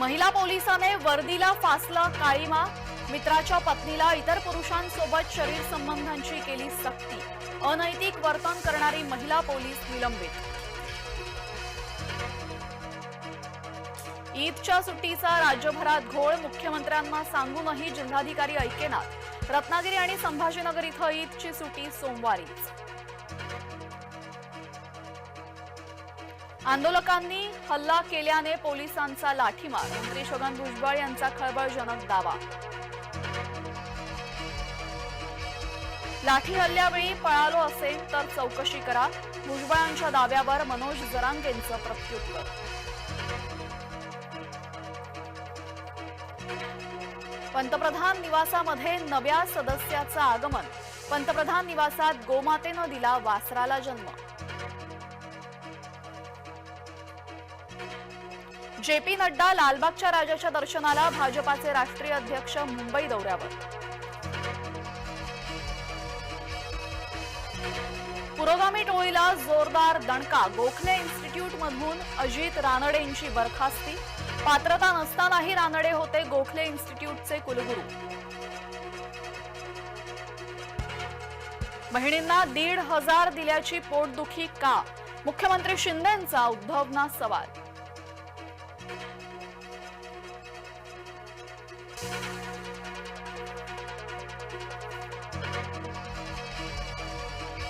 महिला पोलिसाने वर्दीला फासला काळीमा. मित्राच्या पत्नीला इतर पुरुषांसोबत शरीर संबंधांची केली सक्ती. अनैतिक वर्तन करणारी महिला पोलीस निलंबित. ईदच्या सुट्टीचा राज्यभरात घोळ मुख्यमंत्र्यांना सांगूनही जिल्हाधिकारी ऐकेनाथ रत्नागिरी आणि संभाजीनगर इथं ईदची सुट्टी सोमवारीच. आंदोलकांनी हल्ला केल्याने पोलिसांचा लाठीमार. मंत्री छगन भुजबळ यांचा खळबळजनक दावा. लाठी हल्ल्यावेळी पळालो असेल तर चौकशी करा. भुजबळांच्या दाव्यावर मनोज जरांगेंचं प्रत्युत्तर. पंतप्रधान निवासामध्ये नव्या सदस्याचं आगमन. पंतप्रधान निवासात गोमातेनं दिला वासराला जन्म. जे पी नड्डा लालबागच्या राजाच्या दर्शनाला भाजपाचे राष्ट्रीय अध्यक्ष मुंबई दौऱ्यावर. पुरोगामी टोळीला जोरदार दणका गोखले इन्स्टिट्यूटमधून अजित रानडेंची बरखास्ती. पात्रता नसतानाही रानडे होते गोखले इन्स्टिट्यूटचे कुलगुरू. बहिणींना दीड हजार दिल्याची पोटदुखी का? मुख्यमंत्री शिंदेंचा उद्धवना सवाल. Thank you.